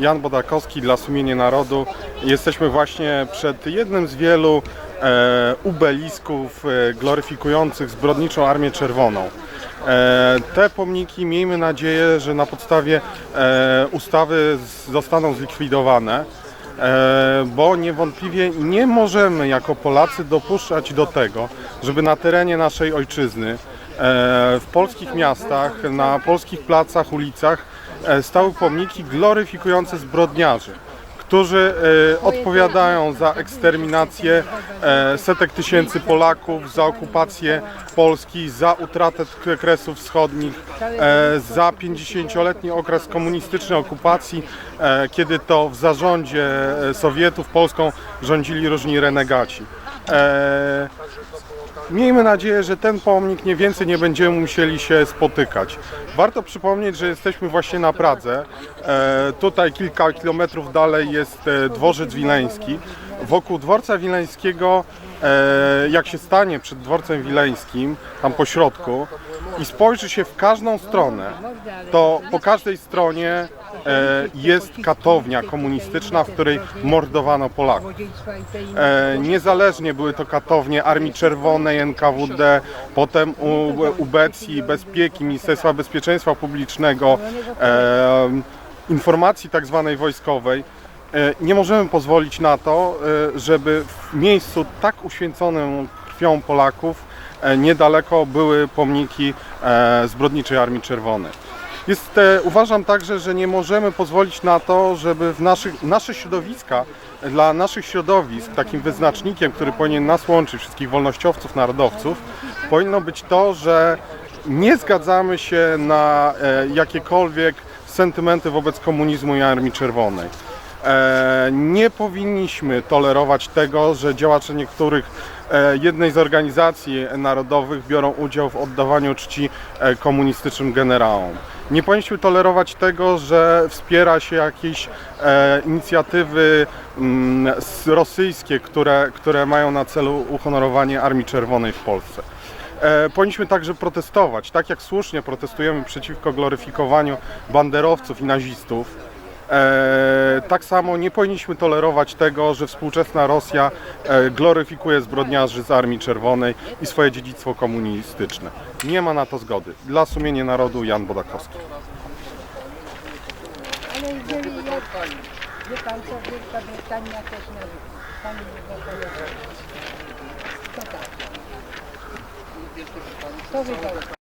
Jan Bodakowski dla Sumienia Narodu. Jesteśmy właśnie przed jednym z wielu e, ubelisków e, gloryfikujących zbrodniczą Armię Czerwoną. E, te pomniki miejmy nadzieję, że na podstawie e, ustawy z, zostaną zlikwidowane. E, bo niewątpliwie nie możemy jako Polacy dopuszczać do tego, żeby na terenie naszej ojczyzny, w polskich miastach, na polskich placach, ulicach e, stały pomniki gloryfikujące zbrodniarzy, którzy e, odpowiadają za eksterminację e, setek tysięcy Polaków, za okupację Polski, za utratę Kresów Wschodnich, e, za 50-letni okres komunistycznej okupacji, e, kiedy to w zarządzie e, Sowietów Polską rządzili różni renegaci. E, Miejmy nadzieję, że ten pomnik nie więcej nie będziemy musieli się spotykać. Warto przypomnieć, że jesteśmy właśnie na Pradze. E, tutaj kilka kilometrów dalej jest e, dworzec wileński. Wokół dworca wileńskiego, e, jak się stanie przed dworcem wileńskim, tam po środku, i spojrzy się w każdą stronę, to po każdej stronie jest katownia komunistyczna, w której mordowano Polaków. E, niezależnie były to katownie Armii Czerwonej, NKWD, potem UBECI, Bezpieki, Ministerstwa Bezpieczeństwa Publicznego, e, informacji tak zwanej wojskowej. E, nie możemy pozwolić na to, e, żeby w miejscu tak uświęconym krwią Polaków e, niedaleko były pomniki e, zbrodniczej Armii Czerwonej. Jest, e, uważam także, że nie możemy pozwolić na to, żeby w naszych, nasze środowiska, dla naszych środowisk, takim wyznacznikiem, który powinien nas łączyć, wszystkich wolnościowców, narodowców, powinno być to, że nie zgadzamy się na e, jakiekolwiek sentymenty wobec komunizmu i Armii Czerwonej. E, nie powinniśmy tolerować tego, że działacze niektórych jednej z organizacji narodowych biorą udział w oddawaniu czci komunistycznym generałom. Nie powinniśmy tolerować tego, że wspiera się jakieś e, inicjatywy mm, rosyjskie, które, które mają na celu uhonorowanie Armii Czerwonej w Polsce. E, powinniśmy także protestować, tak jak słusznie protestujemy przeciwko gloryfikowaniu banderowców i nazistów. E, tak samo nie powinniśmy tolerować tego, że współczesna Rosja e, gloryfikuje zbrodniarzy z Armii Czerwonej i swoje dziedzictwo komunistyczne. Nie ma na to zgody. Dla sumienia narodu Jan Bodakowski. Ale jeżeli wie pan co, Wielka Brytania też narzuca. To tak. To.